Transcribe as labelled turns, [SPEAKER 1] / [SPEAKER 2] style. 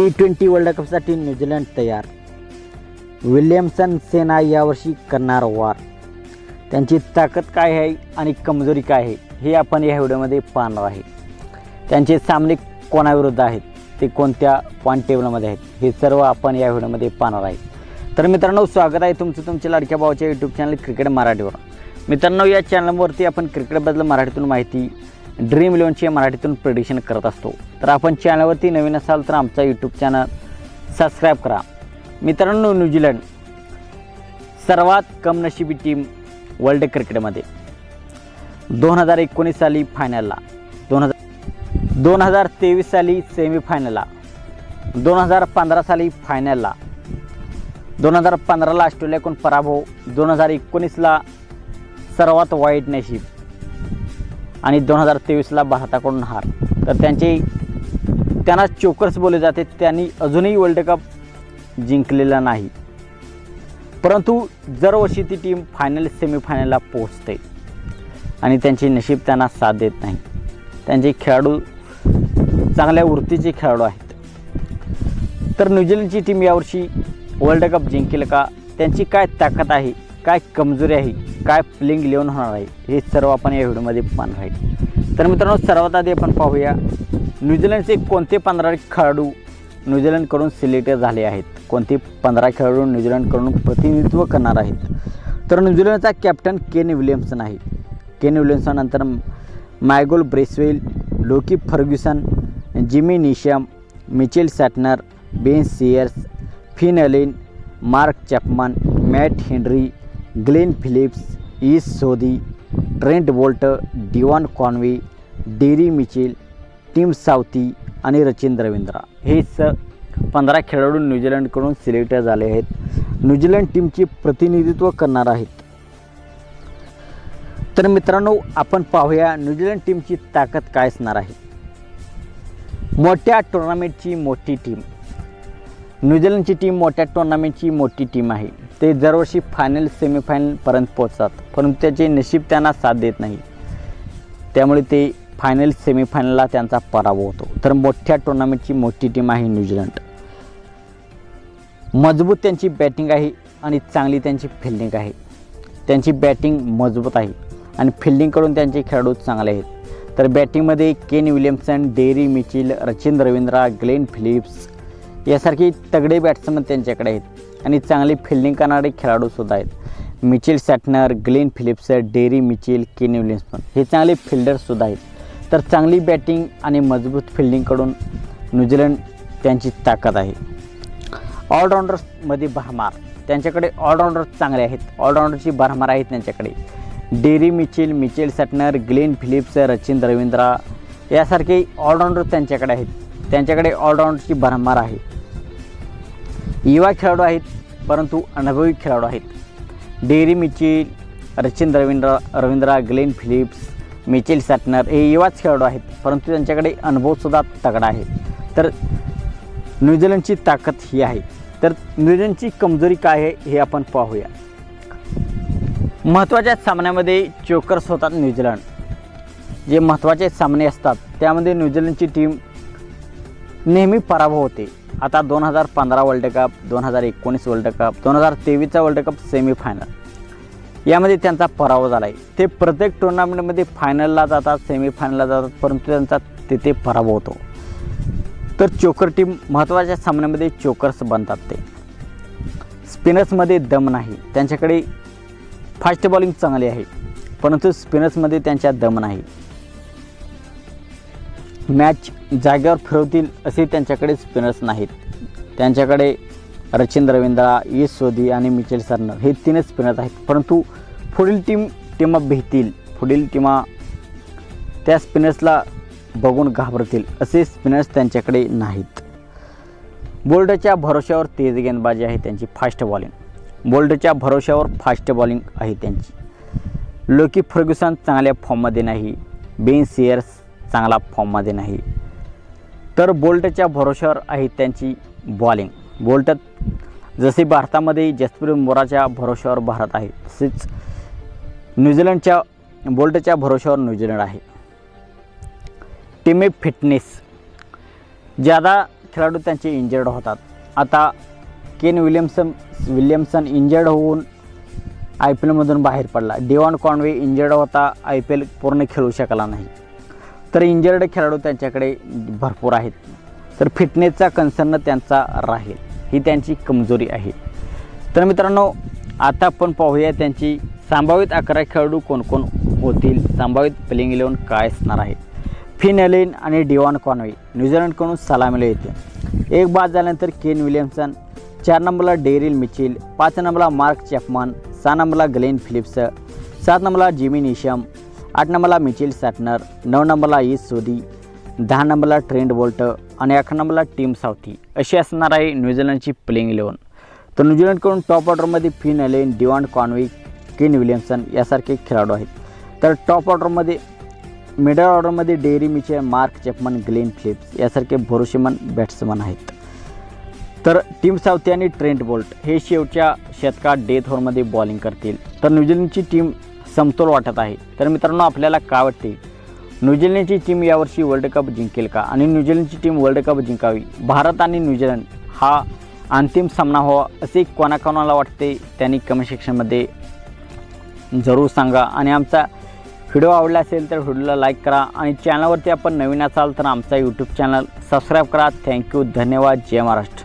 [SPEAKER 1] T twenty world कपसाठी New Zealand तयार. Williamson सेना यावर्षी करणार वार. त्यांची ताकद काय आहे आणि कमजोरी काय आहे हे आपण या व्हिडिओमध्ये पाहणार आहे. त्यांचे सामने कोणाविरुद्ध आहेत ते कोणत्या पॉईंट टेबलमध्ये आहेत हे सर्व आपण या व्हिडिओमध्ये पाहणार आहे. तर मित्रांनो स्वागत आहे तुमचं तुमच्या लाडक्या भावाच्या यूट्यूब चॅनल क्रिकेट मराठीवर. मित्रांनो या चॅनलवरती आपण क्रिकेटबद्दल मराठीतून माहिती ड्रीम इलेव्हनची मराठीतून प्रेडिक्शन करत असतो. तर आपण चॅनलवरती नवीन असाल तर आमचा यूट्यूब चॅनल सबस्क्राईब करा. मित्रांनो न्यूझीलंड सर्वात कम नशिबी टीम वर्ल्ड क्रिकेटमध्ये दोन हजार एकोणीस साली फायनलला दोन हजार दोन हजार तेवीस साली सेमीफायनलला दोन हजार पंधरा साली फायनलला दोन हजार पंधराला ऑस्ट्रेलियाकडून पराभव. दोन हजार एकोणीसला सर्वात वाईट नशीब. आणि दोन हजार तेवीसला भारताकडून हार. तर त्यांचे त्यांना चोकर्स बोलले जाते त्यांनी अजूनही वर्ल्ड कप जिंकलेला नाही. परंतु दरवर्षी ती टीम फायनल सेमीफायनलला पोहोचते. आणि त्यांचे नशीब त्यांना साथ देत नाही. त्यांचे खेळाडू चांगल्या वृत्तीचे खेळाडू आहेत. तर न्यूझीलंडची टीम यावर्षी वर्ल्ड कप जिंकेल का? त्यांची काय ताकद आहे? काय कमजोरी आहे काय प्लेइंग इलेवन होणार आहे हे सर्व आपण या व्हिडिओमध्ये पाहणार आहे तर मित्रांनो सर्वात आधी आपण पाहूया न्यूझीलंडचे कोणते पंधरा खेळाडू न्यूझीलंडकडून सिलेक्ट झाले आहेत? कोणते पंधरा खेळाडू न्यूझीलंडकडून प्रतिनिधित्व करणार आहेत? तर न्यूझीलंडचा कॅप्टन केन विलियम्सन आहे. Kane विलियम्सननंतर Michael Bracewell Lockie Ferguson Jimmy Neesham Mitchell Santner Ben Sears Finn Allen Mark Chapman Matt Henry Glenn Phillips Ish Sodhi Trent Boult Devon Conway Daryl Mitchell Tim Southee आणि रचिन रविंद्रा हे स पंधरा खेळाडू न्यूझीलंडकडून select झाले आहेत. New Zealand टीमचे प्रतिनिधित्व करणार आहेत. तर मित्रांनो आपण पाहूया न्यूझीलंड टीमची ताकद काय असणार आहे. मोठ्या टुर्नामेंटची मोठी टीम न्यूझीलंडची टीम मोठ्या टुर्नामेंटची मोठी टीम आहे. ते दरवर्षी फायनल सेमीफायनलपर्यंत पोहोचतात. परंतु त्याचे नशीब त्यांना साथ देत नाही. त्यामुळे ते फायनल सेमीफायनलला त्यांचा पराभव होतो. तर मोठ्या टुर्नामेंटची मोठी टीम आहे न्यूझीलंड मजबूत त्यांची बॅटिंग आहे आणि चांगली त्यांची फिल्डिंग आहे. त्यांची बॅटिंग मजबूत आहे आणि फिल्डिंगकडून त्यांचे खेळाडू चांगले आहेत. तर बॅटिंगमध्ये Kane Williamson Daryl Mitchell Rachin Ravindra Glenn Phillips यासारखे तगडे बॅट्समन त्यांच्याकडे आहेत. आणि चांगली फिल्डिंग करणारे खेळाडूसुद्धा आहेत. Mitchell Santner Glenn Phillips Daryl Mitchell Kane Williamson हे चांगले फिल्डर्ससुद्धा आहेत. तर चांगली बॅटिंग आणि मजबूत फिल्डिंगकडून न्यूझीलंड त्यांची ताकद आहे. ऑलराऊंडर्समध्ये भरमार. त्यांच्याकडे ऑलराऊंडर चांगले आहेत. ऑलराऊंडरची भरमार आहेत त्यांच्याकडे. Daryl Mitchell Mitchell Santner Glenn Phillips Rachin Ravindra यासारखे ऑलराऊंडर त्यांच्याकडे आहेत. त्यांच्याकडे ऑलराऊंडची भरमार आहे. युवा खेळाडू आहेत परंतु अनुभवी खेळाडू आहेत. Daryl Mitchell Rachin Ravindra Ravindra Glenn Phillips Mitchell Santner हे युवाच खेळाडू आहेत परंतु त्यांच्याकडे अनुभवसुद्धा तगडा आहे. तर न्यूझीलंडची ताकद ही आहे. तर न्यूझीलंडची कमजोरी काय आहे हे आपण पाहूया. महत्त्वाच्या सामन्यामध्ये चोकर्स होतात न्यूझीलंड. जे महत्त्वाचे सामने असतात त्यामध्ये न्यूझीलंडची टीम नेहमी पराभव होते. आता दोन हजार पंधरा वर्ल्ड कप दोन हजार एकोणीस वर्ल्ड कप दोन हजार तेवीसचा वर्ल्ड कप सेमीफायनल यामध्ये त्यांचा पराभव झाला आहे ते प्रत्येक टुर्नामेंटमध्ये फायनलला जातात सेमीफायनलला जातात परंतु त्यांचा तिथे पराभव होतो. तर चोकर टीम महत्त्वाच्या सामन्यामध्ये चोकर्स बनतात ते. स्पिनर्समध्ये दम नाही. त्यांच्याकडे फास्ट बॉलिंग चांगली आहे. परंतु स्पिनर्समध्ये त्यांच्या दम नाही. मॅच जागेवर फिरवतील असे त्यांच्याकडे स्पिनर्स नाहीत. त्यांच्याकडे रचिन रवींद्रा ईस सोधी आणि मिचेल सरनर हे तीनच स्पिनर्स आहेत. परंतु पुढील टीम टीमा भेटतील. पुढील टीमा त्या स्पिनर्सला बघून घाबरतील असे स्पिनर्स त्यांच्याकडे नाहीत. बोल्डच्या भरोश्यावर तेज गेंदबाजी आहे त्यांची फास्ट बॉलिंग बोल्डच्या भरोश्यावर फास्ट बॉलिंग आहे त्यांची. लोकी फर्ग्युसन चांगल्या फॉर्ममध्ये नाही. बेन सियर्स चांगला फॉर्ममध्ये नाही. तर बोल्टच्या भरोश्यावर आहे त्यांची बॉलिंग. बोल्ट जसे भारतामध्ये जसप्रीत बुमराच्या भरोश्यावर भारत आहे तसेच न्यूझीलंडच्या बोल्टच्या भरोश्यावर न्यूझीलंड आहे. टीमे फिटनेस. ज़्यादा खेळाडू त्यांचे इंजर्ड होतात. आता केन विलियमसन विलियमसन इंजर्ड होऊन आय पी एलमधून बाहेर पडला. डिवॉन कॉनवे इंजर्ड होता आय पी एल पूर्ण खेळू शकला नाही. तर इंजर्ड खेळाडू त्यांच्याकडे भरपूर आहेत. तर फिटनेसचा कन्सर्न त्यांचा राहील. ही त्यांची कमजोरी आहे. तर मित्रांनो आता आपण पाहूया त्यांची संभावित अकरा खेळाडू कोणकोण होतील संभावित प्लेइंग इलेवन काय असणार आहे. फिन एलिन आणि डिवॉन कॉनवे न्यूझीलंडकडून सलामीला येते एक बाद झाल्यानंतर केन विलियमसन चार नंबरला डेरिल मिचिल पाच नंबरला मार्क चॅपमन सहा नंबरला ग्लेन फिलिप्स सात नंबरला जिमी निशम आठ नंबरला मिचिल सॅटनर नऊ नंबरला ई सोदी दहा नंबरला ट्रेंड बोल्ट आणि अकरा नंबरला टीम सावथी. अशी असणार आहे न्यूझीलंडची प्लेइंग इलेवन तर न्यूझीलंडकडून टॉप ऑर्डरमध्ये Finn Allen Devon Conway Kane Williamson यासारखे खेळाडू आहेत. तर टॉप ऑर्डरमध्ये मिडल ऑर्डरमध्ये Daryl Mitchell Mark Chapman Glenn Phillips यासारखे भरोसेमन बॅट्समन आहेत. तर टीम सावथी आणि ट्रेंट बोल्ट हे शेवटच्या शतकात डेथ ओव्हरमध्ये बॉलिंग करतील. तर न्यूझीलंडची टीम समतोल वाटत आहे. तर मित्रांनो आपल्याला काय वाटते? न्यूझीलंडची टीम यावर्षी वर्ल्ड कप जिंकेल का? आणि न्यूझीलंडची टीम वर्ल्ड कप जिंकावी? भारत आणि न्यूझीलंड हा अंतिम सामना व्हावा असे कोणाकोणाला वाटते? त्यांनी कमेंट सेक्शनमध्ये जरूर सांगा. आणि आमचा व्हिडिओ आवडला असेल तर व्हिडिओला लाईक करा. आणि चॅनलवरती आपण नवीन असाल तर आमचा यूट्यूब चॅनल सबस्क्राईब करा. थँक्यू धन्यवाद. जय महाराष्ट्र.